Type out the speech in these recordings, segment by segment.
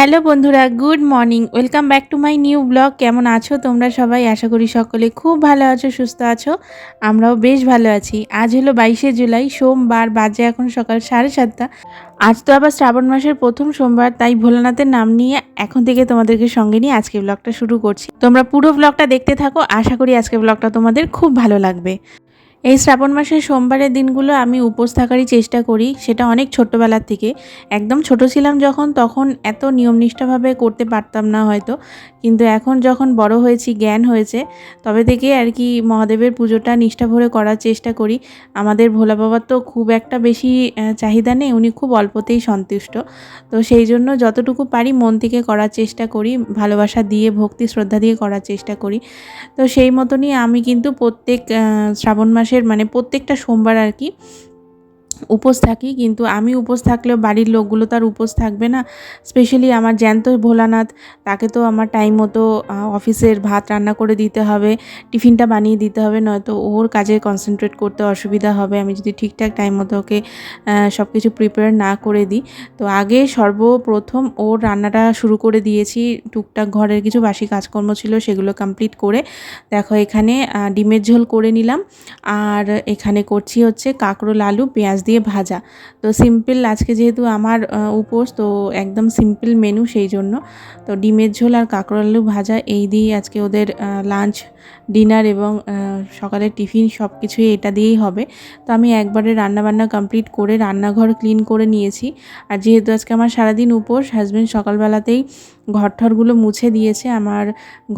Hello বন্ধুরা, good morning. Welcome back to my new blog. কেমন আছো তোমরা সবাই? আশা করি সকলে খুব ভালো আছো, সুস্থ আছো। আমরাও বেশ ভালো আছি। আজ হলো বাইশে জুলাই, সোমবার, বাজে এখন সকাল সাড়ে সাতটা। আজ তো আবার শ্রাবণ মাসের প্রথম সোমবার, তাই ভোলানাথের নাম নিয়ে এখন থেকে তোমাদেরকে সঙ্গে নিয়ে আজকে ব্লগটা শুরু করছি। তোমরা পুরো ব্লগটা দেখতে থাকো। আশা করি আজকে ব্লগটা তোমাদের খুব ভালো লাগবে। এই শ্রাবণ মাসের সোমবারের দিনগুলো আমি উপোস থাকারই চেষ্টা করি, সেটা অনেক ছোট্টবেলার থেকে। একদম ছোট ছিলাম যখন, তখন এত নিয়মনিষ্ঠভাবে করতে পারতাম না হয়তো, কিন্তু এখন যখন বড় হয়েছি, জ্ঞান হয়েছে, তবে থেকে আর কি মহাদেবের পুজোটা নিষ্ঠা ভরে করার চেষ্টা করি। আমাদের ভোলা বাবার তো খুব একটা বেশি চাহিদা নেই, উনি খুব অল্পতেই সন্তুষ্ট। তো সেই জন্য যতটুকু পারি মন থেকে করার চেষ্টা করি, ভালোবাসা দিয়ে, ভক্তি, শ্রদ্ধা দিয়ে করার চেষ্টা করি। তো সেই মতনই আমি কিন্তু প্রত্যেক শ্রাবণ শ্রাবণ মাসের মানে প্রত্যেকটা সোমবার আর কি উপোস থাকি, কিন্তু আমি উপোস থাকলেও বাড়ির লোকগুলো তার উপোস থাকবে না। স্পেশালি আমার জ্যান্ত ভোলানাথ, তাকে তো আমার টাইম মতো অফিসের ভাত রান্না করে দিতে হবে, টিফিনটা বানিয়ে দিতে হবে, নয়তো ওর কাজে কনসেন্ট্রেট করতে অসুবিধা হবে। আমি যদি ঠিকঠাক টাইম মতো ওকে সব কিছু প্রিপেয়ার না করে দিই, তো আগে সর্বপ্রথম ওর রান্নাটা শুরু করে দিয়েছি। টুকটাক ঘরের কিছু বাসি কাজকর্ম ছিল, সেগুলো কমপ্লিট করে, দেখো এখানে ডিমের ঝোল করে নিলাম। আর এখানে করছি হচ্ছে কাঁকরোল, আলু, পেঁয়াজ দিয়ে ভাজা। তো সিম্পল আজকে যেহেতু আমার উপোস, তো একদম সিম্পল মেনু সেই জন্য। তো ডিমের ঝোল আর কাঁকরোল আলু ভাজা, এই দিয়েই আজকে ওদের লাঞ্চ ডিনার এবং সকালের টিফিন সব কিছুই এটা দিয়েই হবে। তো আমি একবারে রান্নাবান্না কমপ্লিট করে রান্নাঘর ক্লিন করে নিয়েছি। আর যেহেতু আজকে আমার সারাদিন উপোস হাজব্যান্ড সকালবেলাতেই ঘরঠরগুলো মুছে দিয়েছে, আমার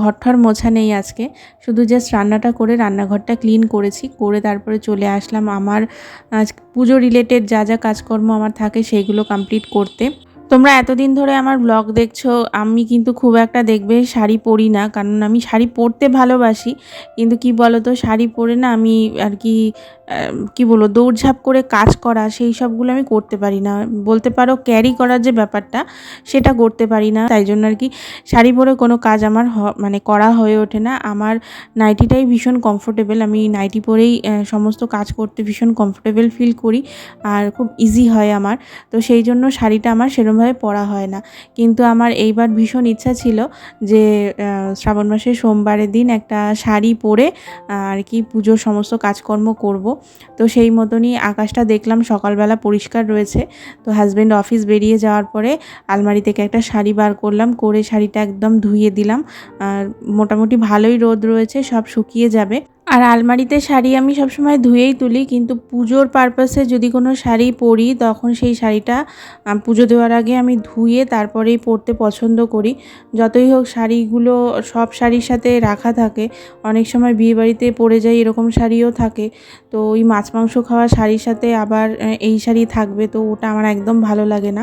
ঘরঠর মোছা নেই আজকে। শুধু জাস্ট রান্নাটা করে রান্নাঘরটা ক্লিন করেছি, করে তারপরে চলে আসলাম আমার, আজ পুজো রিলেটেড যা যা কাজকর্ম আমার থাকে সেইগুলো কমপ্লিট করতে। তোমরা এতদিন ধরে আমার ব্লগ দেখছ, আমি কিন্তু খুব একটা দেখবে শাড়ি পরি না, কারণ আমি শাড়ি পরতে ভালোবাসি। কিন্তু কি বলো তো শাড়ি পরে না আমি আর কি কি বলব, দৌড়ঝাঁপ করে কাজ করা, সেই সবগুলো আমি করতে পারি না। বলতে পারো ক্যারি করার যে ব্যাপারটা, সেটা করতে পারি না। তাই জন্য আর কি, শাড়ি পরে কোনো কাজ আমার মানে করা হয়ে ওঠে না। আমার নাইটিটাই ভীষণ কমফোর্টেবল আমি নাইটি পরেই সমস্ত কাজ করতে ভীষণ কমফোর্টেবল ফিল করি, আর খুব ইজি হয় আমার। তো সেই জন্য শাড়িটা আমার সেরমভাবে পরা হয় না। কিন্তু আমার এইবার ভীষণ ইচ্ছা ছিল যে শ্রাবণ মাসের সোমবারের দিন একটা শাড়ি পরে আর কি পুজোর সমস্ত কাজকর্ম করব। তো সেই মতনই আকাশটা দেখলাম, সকালবেলা পরিষ্কার রয়েছে। তো হাজব্যান্ড অফিস বেরিয়ে যাওয়ার পরে আলমারি থেকে একটা শাড়ি বার করলাম, করে শাড়িটা একদম ধুয়ে দিলাম। আর মোটামুটি ভালোই রোদ রয়েছে, সব শুকিয়ে যাবে। আর আলমারিতে শাড়ি আমি সবসময় ধুয়েই তুলি, কিন্তু পুজোর পারপাসে যদি কোনো শাড়ি পরি, তখন সেই শাড়িটা পুজো দেওয়ার আগে আমি ধুয়ে তারপরেই পরতে পছন্দ করি। যতই হোক শাড়িগুলো সব শাড়ির সাথে রাখা থাকে, অনেক সময় বিয়েবাড়িতে পরে যাই এরকম শাড়িও থাকে। তো ওই মাছ মাংস খাওয়া শাড়ির সাথে আবার এই শাড়ি থাকবে, তো ওটা আমার একদম ভালো লাগে না।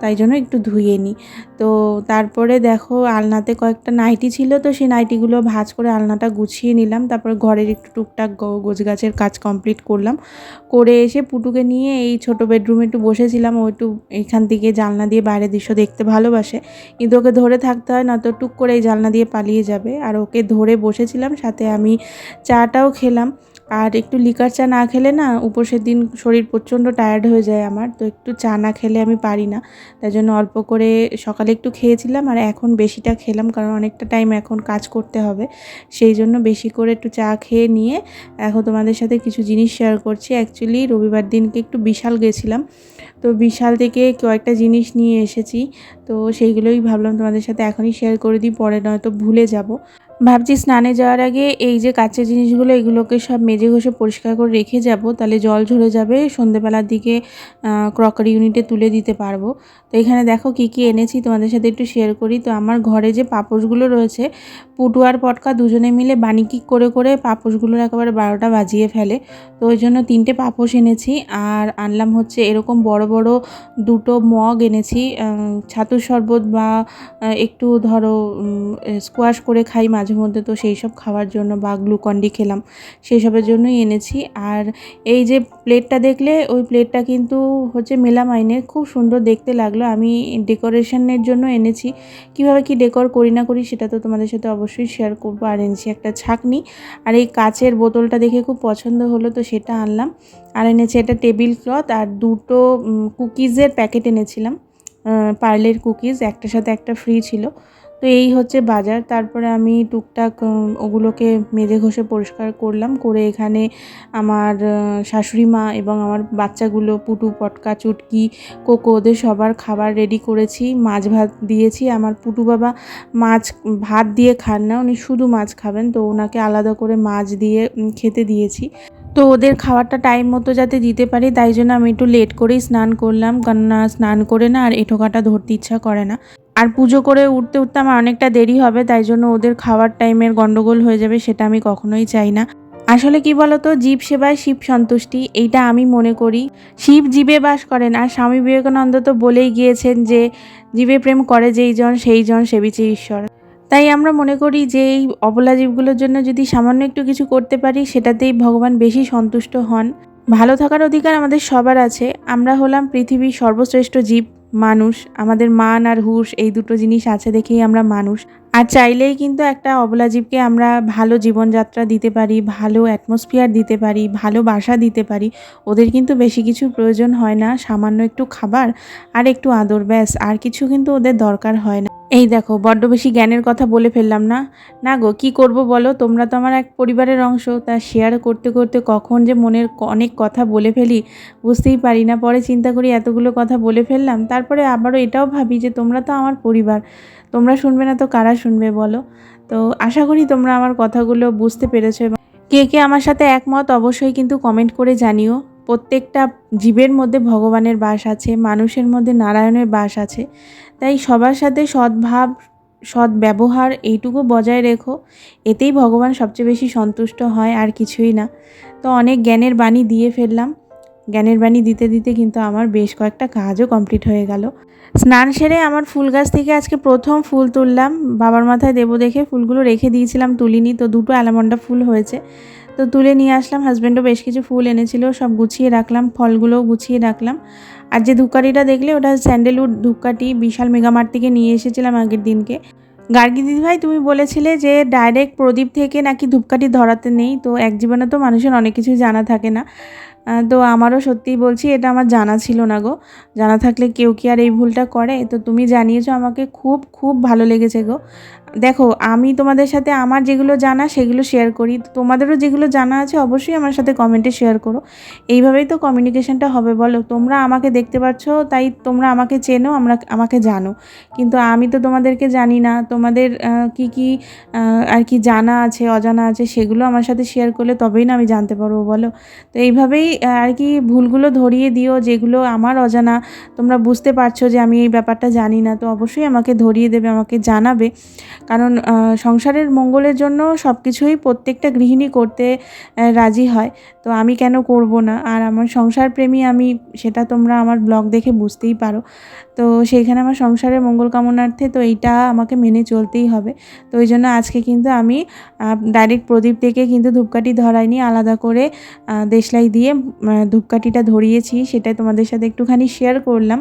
তাই জন্য একটু ধুয়ে নিই তো তারপরে দেখো, আলনাতে কয়েকটা নাইটি ছিল, তো সেই নাইটিগুলো ভাজ করে আলনাটা গুছিয়ে নিলাম। তারপরে ঘরের একটু টুকটাক গোজ গাছের কাজ কমপ্লিট করলাম। করে এসে পুটুকে নিয়ে এই ছোট বেডরুমে একটু বসেছিলাম। ও একটু এখান থেকে জানলা দিয়ে বাইরের দৃশ্য দেখতে ভালোবাসে। কিন্তু ওকে ধরে থাকতে হয় না, তো টুক করে এই জানলা দিয়ে পালিয়ে যাবে। আর ওকে ধরে বসেছিলাম, সাথে আমি চাটাও খেলাম। আর একটু লিকার চা না খেলে না উপোসের দিন শরীর প্রচণ্ড টায়ার্ড হয়ে যায় আমার। তো একটু চা না খেলে আমি পারি না। তাই জন্য অল্প করে সকালে একটু খেয়েছিলাম আর এখন বেশিটা খেলাম কারণ অনেকটা টাইম এখন কাজ করতে হবে। সেই জন্য বেশি করে একটু চা খেয়ে নিয়ে এখন তোমাদের সাথে কিছু জিনিস শেয়ার করছি। অ্যাকচুয়ালি রবিবার দিনকে একটু বিশাল গেছিলাম। তো বিশাল থেকে কয়েকটা জিনিস নিয়ে এসেছি। তো সেইগুলোই ভাবলাম তোমাদের সাথে এখনই শেয়ার করে দিই, পরে নয়তো ভুলে যাব। ভাবছি স্নানে যাওয়ার আগে এই যে কাঁচের জিনিসগুলো, এগুলোকে সব মেজে ঘষে পরিষ্কার করে রেখে যাব। তাহলে জল ঝরে যাবে, সন্ধেবেলার দিকে ক্রকারি ইউনিটে তুলে দিতে পারব। তো এখানে দেখো কি কি এনেছি, তোমাদের সাথে একটু শেয়ার করি। তো আমার ঘরে যে পাপোশগুলো রয়েছে, পুটু আর পটকা দুজনে মিলে বানিকি করে করে পাপোশগুলোর একেবারে বারোটা বাজিয়ে ফেলে। তো ওই জন্য তিনটে পাপোশ এনেছি। আর আনলাম হচ্ছে এরকম বড় বড় দুটো মগ এনেছি। ছাতুর শরবত বা একটু ধরো স্কোয়াশ করে খাই মাঝে মধ্যে তো সেই সব খাওয়ার জন্য বা গ্লুকন্ডি খেলাম সেই সবের জন্যই এনেছি। আর এই যে প্লেটটা দেখলে, ওই প্লেটটা কিন্তু হচ্ছে মেলামাইনের, খুব সুন্দর দেখতে লাগল। আমি ডেকোরেশনের জন্য এনেছি। কীভাবে কি ডেকোর করি না করি সেটা তো তোমাদের সাথে অবশ্যই শেয়ার করব। আর এনেছি একটা ছাকনি। আর এই কাচের বোতলটা দেখে খুব পছন্দ হলো, তো সেটা আনলাম। আর এনেছি একটা টেবিল ক্লথ। আর দুটো কুকিজের প্যাকেট এনেছিলাম। পার্লের কুকিজ, একটার সাথে একটা ফ্রি ছিল। তো এই হচ্ছে বাজার। তারপরে আমি টুকটাক ওগুলোকে মেজে ঘষে পরিষ্কার করলাম। করে এখানে আমার শাশুড়ি মা এবং আমার বাচ্চাগুলো, পুটু, পটকা, চুটকি, কোকো, ওদের সবার খাবার রেডি করেছি। মাছ ভাত দিয়েছি। আমার পুটু বাবা মাছ ভাত দিয়ে খান না, উনি শুধু মাছ খাবেন। তো ওনাকে আলাদা করে মাছ দিয়ে খেতে দিয়েছি। তো ওদের খাবারটা টাইম মতো যাতে দিতে পারি, তাই জন্য আমি একটু লেট করেই স্নান করলাম। কারণ না স্নান করে না আর এঁঠোকাটা ধরতে ইচ্ছা করে না। আর পুজো করে উঠতে উঠতে আমার অনেকটা দেরি হবে, তাই জন্য ওদের খাওয়ার টাইমের গন্ডগোল হয়ে যাবে সেটা আমি কখনোই চাই না। আসলে কি বলতো, জীব সেবায় শিব সন্তুষ্টি, এইটা আমি মনে করি। শিব জীবে বাস করেন, আর স্বামী বিবেকানন্দ তো বলেই গিয়েছেন যে, জীবে প্রেম করে যেই জন, সেই জন সেবিছে ঈশ্বর। তাই আমরা মনে করি যে, এই অবলা জীবগুলোর জন্য যদি সামান্য একটু কিছু করতে পারি, সেটাতেই ভগবান বেশি সন্তুষ্ট হন। ভালো থাকার অধিকার আমাদের সবার আছে। আমরা হলাম পৃথিবীর সর্বশ্রেষ্ঠ জীব। মানুষ, আমাদের মান আর হুশ, এই দুটো জিনিস আছে দেখেই আমরা মানুষ। আর চাইলেই কিন্তু একটা অবলা জীবকে আমরা ভালো জীবনযাত্রা দিতে পারি, ভালো অ্যাটমসফিয়ার দিতে পারি, ভালো বাসা দিতে পারি। ওদের কিন্তু বেশি কিছু প্রয়োজন হয় না, সামান্য একটু খাবার আর একটু আদর, ব্যাস। আর কিছু কিন্তু ওদের দরকার হয় না। এই দেখো, বড্ড বেশি জ্ঞানের কথা বলে ফেললাম না। না গো, কি করব বলো? তোমরা তো আমার এক পরিবারের অংশ, তা শেয়ার করতে করতে কখন যে মনের অনেক কথা বলে ফেলি, বুঝতেই পারি না। পরে চিন্তা করি এতগুলো কথা বলে ফেললাম, তারপরে আবারও এটাও ভাবি যে তোমরা তো আমার পরিবার, তোমরা শুনবে না তো কারা শুনবে বলো? তো আশা করি তোমরা আমার কথাগুলো বুঝতে পেরেছ কে কে আমার সাথে একমত অবশ্যই কিন্তু কমেন্ট করে জানিও। প্রত্যেকটা জীবের মধ্যে ভগবানের বাস আছে, মানুষের মধ্যে নারায়ণের বাস আছে। তাই সবার সাথে সদ্ভাব সৎ ব্যবহার এইটুকু বজায় রেখো, এতেই ভগবান সবচেয়ে বেশি সন্তুষ্ট হয়, আর কিছুই না। তো অনেক জ্ঞানের বাণী দিয়ে ফেললাম। জ্ঞানের বাণী দিতে দিতে কিন্তু আমার বেশ কয়েকটা কাজও কমপ্লিট হয়ে গেল। স্নান সেরে আমার ফুল গাছ থেকে আজকে প্রথম ফুল তুললাম। বাবার মাথায় দেবো দেখে ফুলগুলো রেখে দিয়েছিলাম তুলিনি, তো দুটো অ্যালামন্ডা ফুল হয়েছে। তো তুলে নিয়ে আসলাম। হাজব্যান্ডও বেশ কিছু ফুল এনেছিল, সব গুছিয়ে রাখলাম, ফলগুলোও গুছিয়ে রাখলাম। আর যে ধূপকাঠিটা দেখলে, ওটা স্যান্ডেলউড ধূপকাঠি, বিশাল মেগামার্ট থেকে নিয়ে এসেছিলাম আগের দিনকে। গার্গী দিদিভাই, তুমি বলেছিলে যে ডাইরেক্ট প্রদীপ থেকে নাকি ধূপকাঠি ধরাতে নেই, তো এক জীবনে তো মানুষের অনেক কিছুই জানা থাকে না। তো আমারও সত্যিই বলছি, এটা আমার জানা ছিল না গো। জানা থাকলে কেউ কি আর এই ভুলটা করে? তো তুমি জানিয়েছো আমাকে, খুব খুব ভালো লেগেছে গো। দেখো, আমি তোমাদের সাথে আমার যেগুলো জানা সেগুলো শেয়ার করি। তোমাদেরও যেগুলো জানা আছে অবশ্যই আমার সাথে কমেন্টে শেয়ার করো। এইভাবেই তো কমিউনিকেশনটা হবে, বলো। তোমরা আমাকে দেখতে পাচ্ছ, তাই তোমরা আমাকে চেনো, আমরা আমাকে জানো। কিন্তু আমি তো তোমাদেরকে জানি না। তোমাদের কি কি আর কি জানা আছে, অজানা আছে, সেগুলো আমার সাথে শেয়ার করলে তবেই না আমি জানতে পারব, বলো। তো এইভাবেই আর কি ভুলগুলো ধরিয়ে দিও, যেগুলো আমার অজানা। তোমরা বুঝতে পারছ যে আমি এই ব্যাপারটা জানি না, তো অবশ্যই আমাকে ধরিয়ে দেবে, আমাকে জানাবে। কারণ সংসারের মঙ্গলের জন্য সব কিছুই প্রত্যেকটা গৃহিণী করতে রাজি হয়। তো আমি কেন করব না? আর আমার সংসার প্রেমী আমি, সেটা তোমরা আমার ব্লগ দেখে বুঝতেই পারো। তো সেইখানে আমার সংসারের মঙ্গল কামনার্থে তো এইটা আমাকে মেনে চলতেই হবে। তো ওই জন্য আজকে কিন্তু আমি ডাইরেক্ট প্রদীপ থেকে কিন্তু ধূপকাঠি ধরাইনি, আলাদা করে দেশলাই দিয়ে ধূপকাঠিটা ধরিয়েছি। সেটা তোমাদের সাথে একটুখানি শেয়ার করলাম।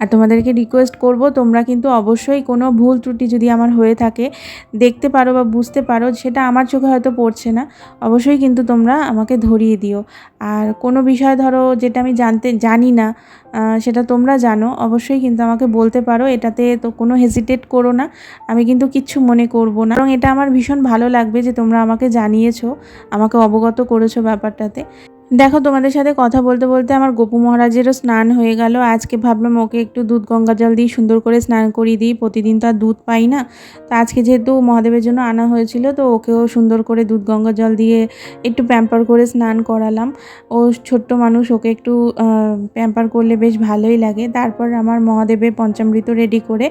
আর তোমাদেরকে রিকোয়েস্ট করব, তোমরা কিন্তু অবশ্যই কোনো ভুল ত্রুটি যদি আমার হয়ে থাকে, দেখতে পারো বা বুঝতে পারো, সেটা আমার চোখে হয়তো পড়ছে না, অবশ্যই কিন্তু তোমরা আমাকে ধরিয়ে দিও। আর কোনো বিষয় ধরো যেটা আমি জানতে, জানি না সেটা তোমরা জানো, অবশ্যই কিন্তু আমাকে বলতে পারো, এটাতে তো কোনো হেজিটেট করো না, আমি কিন্তু কিচ্ছু মনে করব না। এবং এটা আমার ভীষণ ভালো লাগবে যে তোমরা আমাকে জানিয়েছো, আমাকে অবগত করেছ ব্যাপারটাতে। দেখো, তোমাদের সাথে কথা বলতে বলতে আমার গোপু মহারাজেরও স্নান হয়ে গেল। আজকে ভাবলাম ওকে একটু দুধ গঙ্গা জল দিয়ে সুন্দর করে স্নান করিয়ে দিই। প্রতিদিন তো আর দুধ পাই না। তো আজকে যেহেতু মহাদেবের জন্য আনা হয়েছিল, তো ওকেও সুন্দর করে দুধ গঙ্গা জল দিয়ে একটু প্যাম্পার করে স্নান করালাম। ও ছোট্ট মানুষ, ওকে একটু প্যাম্পার করলে বেশ ভালোই লাগে। তারপর আমার মহাদেবের পঞ্চামৃত রেডি করে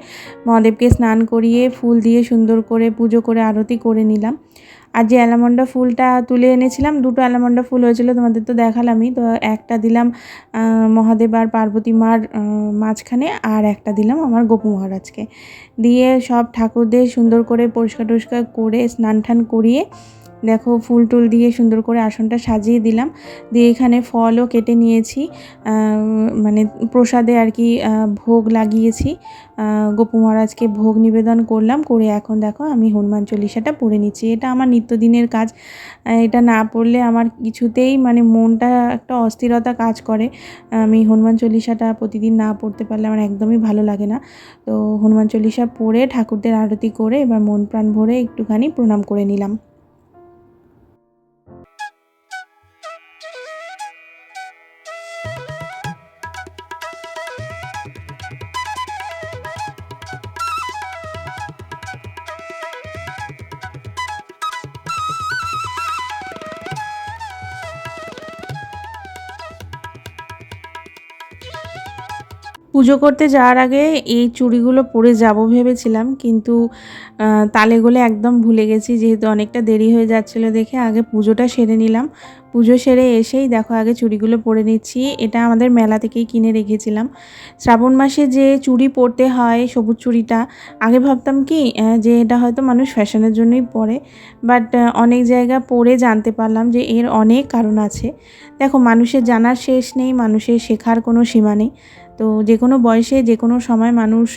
মহাদেবকে স্নান করিয়ে ফুল দিয়ে সুন্দর করে পুজো করে আরতি করে নিলাম। আর যে অ্যালামন্ডা ফুলটা তুলে এনেছিলাম, দুটো অ্যালামন্ডা ফুল হয়েছিল, তোমাদের তো দেখালামই। তো একটা দিলাম মহাদেব আর পার্বতী মার মাঝখানে, আর একটা দিলাম আমার গোপু মহারাজকে। দিয়ে সব ঠাকুরদের সুন্দর করে পরিষ্কার টরিষ্কার করে স্নান টান করিয়ে দেখো ফুল টুল দিয়ে সুন্দর করে আসনটা সাজিয়ে দিলাম। দিয়ে এখানে ফলও কেটে নিয়েছি। মানে প্রসাদে আর কি ভোগ লাগিয়েছি। গোপু মহারাজকে ভোগ নিবেদন করলাম। করে এখন দেখো আমি হনুমান চল্লিশাটা পড়ে নিচ্ছি। এটা আমার নিত্যদিনের কাজ। এটা না পড়লে আমার কিছুতেই মানে মনটা একটা অস্থিরতা কাজ করে। আমি হনুমান চল্লিশাটা প্রতিদিন না পড়তে পারলে আমার একদমই ভালো লাগে না। তো হনুমান চল্লিশা পড়ে ঠাকুরদের আরতি করে এবার মন প্রাণ ভরে একটুখানি প্রণাম করে নিলাম। পুজো করতে যাওয়ার আগে এই চুড়িগুলো পরে যাব ভেবেছিলাম, কিন্তু তালে গলে একদম ভুলে গেছি, যেহেতু অনেকটা দেরি হয়ে যাচ্ছিল দেখে আগে পুজোটা সেরে নিলাম। পুজো সেরে এসেই দেখো আগে চুড়িগুলো পরে নিচ্ছি, এটা আমাদের মেলা থেকেই কিনে রেখেছিলাম। শ্রাবণ মাসে যে চুড়ি পরতে হয়, সবুজ চুড়িটা, আগে ভাবতাম কি যে এটা হয়তো মানুষ ফ্যাশনের জন্যই পরে, বাট অনেক জায়গা পরে জানতে পারলাম যে এর অনেক কারণ আছে। দেখো মানুষের জানার শেষ নেই, মানুষের শেখার কোনো সীমা নেই। তো যে কোনো বয়সে যে কোনো সময় মানুষ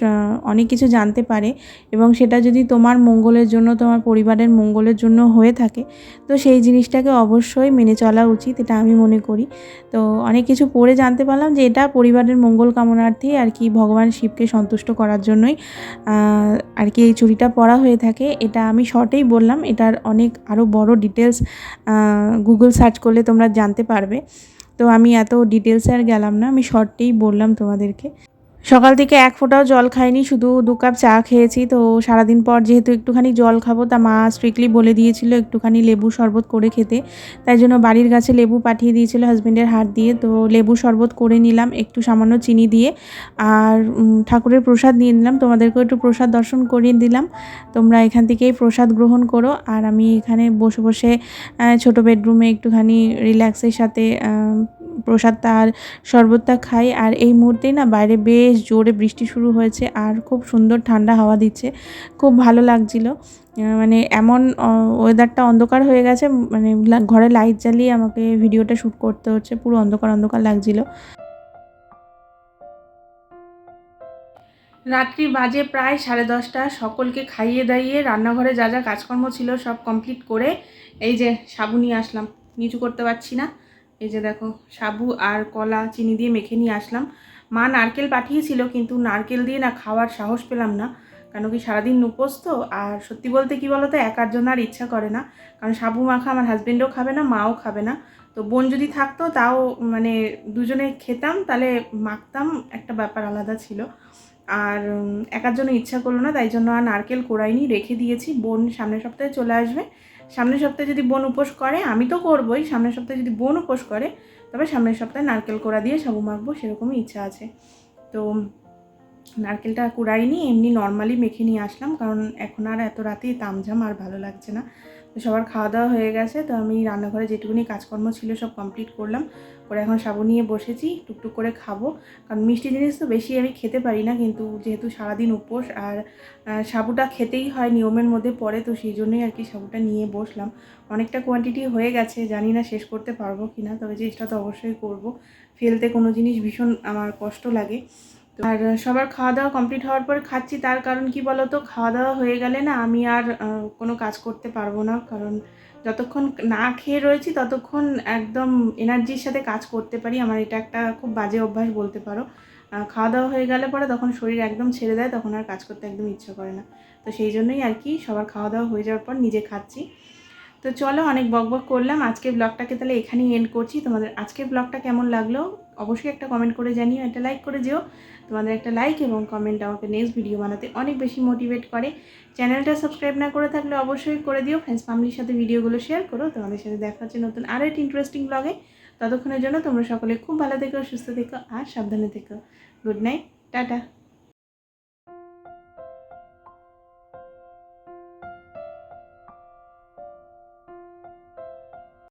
অনেক কিছু জানতে পারে এবং সেটা যদি তোমার মঙ্গলের জন্য, তোমার পরিবারের মঙ্গলের জন্য হয়ে থাকে, তো সেই জিনিসটাকে অবশ্যই মেনে চলা উচিত, এটা আমি মনে করি। তো অনেক কিছু পড়ে জানতে পারলাম যে এটা পরিবারের মঙ্গল কামনার্থে আর কি ভগবান শিবকে সন্তুষ্ট করার জন্যই আর কি এই চুরিটা পরা হয়ে থাকে, এটা আমি শর্টেই বললাম, এটার অনেক আরও বড় ডিটেলস গুগল সার্চ করলে তোমরা জানতে পারবে। তো আমি এত ডিটেলসে আর গেলাম না আমি শর্টেই বললাম তোমাদেরকে। সকাল থেকে এক ফোঁটাও জল খাইনি, শুধু দু কাপ চা খেয়েছি। তো সারাদিন পর যেহেতু একটুখানি জল খাব, তা মা স্ট্রিক্টলি বলে দিয়েছিল একটুখানি লেবু শরবত করে খেতে। তাই জন্য বাড়ির গাছে লেবু পাঠিয়ে দিয়েছিল হাজব্যান্ডের হাত দিয়ে। তো লেবু শরবত করে নিলাম, একটু সামান্য চিনি দিয়ে। আর ঠাকুরের প্রসাদ নিয়ে নিলাম। তোমাদেরকেও একটু প্রসাদ দর্শন করিয়ে দিলাম। তোমরা এখান থেকেই প্রসাদ গ্রহণ করো। আর আমি এখানে বসে বসে ছোটো বেডরুমে একটুখানি রিল্যাক্সের সাথে প্রসাদটা আর শরবতটা খাই আর এই মুহূর্তেই না বাইরে বেশ জোরে বৃষ্টি শুরু হয়েছে আর খুব সুন্দর ঠান্ডা হাওয়া দিচ্ছে। খুব ভালো লাগছিল। মানে এমন ওয়েদারটা অন্ধকার হয়ে গেছে মানে ঘরে লাইট জ্বালিয়ে আমাকে ভিডিওটা শ্যুট করতে হচ্ছে। পুরো অন্ধকার অন্ধকার লাগছিল। রাত্রি বাজে প্রায় সাড়ে দশটা। সকলকে খাইয়ে দাইয়ে রান্নাঘরে যা যা কাজকর্ম ছিল সব কমপ্লিট করে এই যে সাবু নিয়ে আসলাম। নিচু করতে পারছি না। এই যে দেখো, সাবু আর কলা চিনি দিয়ে মেখে নিয়ে আসলাম। মা নারকেল পাঠিয়েছিল, কিন্তু নারকেল দিয়ে না খাওয়ার সাহস পেলাম না। কেন কি সারাদিন উপোস তো আর সত্যি বলতে কি বলো তো একার জন্য আর ইচ্ছা করে না। কারণ সাবু মাখা আমার হাজবেন্ডও খাবে না, মাও খাবে না। তো বোন যদি থাকতো, তাও মানে দুজনে খেতাম, তাহলে মাখতাম, একটা ব্যাপার আলাদা ছিল। আর একার জন্য ইচ্ছা করল না, তাই জন্য আর নারকেল কোড়াইনি, রেখে দিয়েছি। বোন সামনের সপ্তাহে চলে আসবে। সামনের সপ্তাহে যদি বোন উপোস করে, আমি তো করবোই, সামনের সপ্তাহে যদি বোন উপোস করে, তবে সামনের সপ্তাহে নারকেল কোড়া দিয়ে সাবু মাখবো, সেরকমই ইচ্ছা আছে। তো নারকেলটা কুড়াইনি, এমনি নর্মালি মেখে নিয়ে আসলাম, কারণ এখন আর এত রাতেই তামঝাম আর ভালো লাগছে না। তো সবার খাওয়া দাওয়া হয়ে গেছে, তো আমি রান্নাঘরে যেটুকুনি কাজকর্ম ছিল সব কমপ্লিট করলাম। করে এখন সাবু নিয়ে বসেছি, টুকটুক করে খাব। কারণ মিষ্টি জিনিস তো বেশি আমি খেতে পারি না, কিন্তু যেহেতু সারাদিন উপোস আর সাবুটা খেতেই হয় নিয়মের মধ্যে পড়ে, তো সেই জন্যই আর কি সাবুটা নিয়ে বসলাম। অনেকটা কোয়ান্টিটি হয়ে গেছে, জানি না শেষ করতে পারব কি না তবে চেষ্টা তো অবশ্যই করব। ফেলতে কোনো জিনিস ভীষণ আমার কষ্ট লাগে। আর সবার খাওয়া দাওয়া কমপ্লিট হওয়ার পর খাচ্ছি, তার কারণ কি বলতো? খাওয়া দাওয়া হয়ে গেলে না আমি আর কোনো কাজ করতে পারব না। কারণ যতক্ষণ না খেয়ে রয়েছি, ততক্ষণ একদম এনার্জির সাথে কাজ করতে পারি। আমার এটা একটা খুব বাজে অভ্যাস বলতে পারো। খাওয়া দাওয়া হয়ে গেলে পরে তখন শরীর একদম ছেড়ে দেয়, তখন আর কাজ করতে একদম ইচ্ছা করে না। তো সেই জন্যই আর কি সবার খাওয়া দাওয়া হয়ে যাওয়ার পর নিজে খাচ্ছি। তো চলো অনেক বকবক করলাম। আজকের ব্লগটাকে তাহলে এখানেই এন্ড করছি। তোমাদের আজকের ব্লগটা কেমন লাগল অবশ্যই একটা কমেন্ট করে জানিও, একটা লাইক করে যেও। তোমাদের একটা লাইক এবং কমেন্ট আমাকে নেক্সট ভিডিও বানাতে অনেক বেশি মোটিভেট করে। চ্যানেলটা সাবস্ক্রাইব না করে থাকলে অবশ্যই করে দিও। ফ্রেন্ডস ফ্যামিলির সাথে ভিডিওগুলো শেয়ার করো। তোমাদের সাথে দেখা হচ্ছে নতুন আরও একটি ইন্টারেস্টিং ব্লগে ততক্ষণের জন্য তোমরা সকলে খুব ভালো থেকো, সুস্থ থেকো আর সাবধানে থেকো। Good night tata.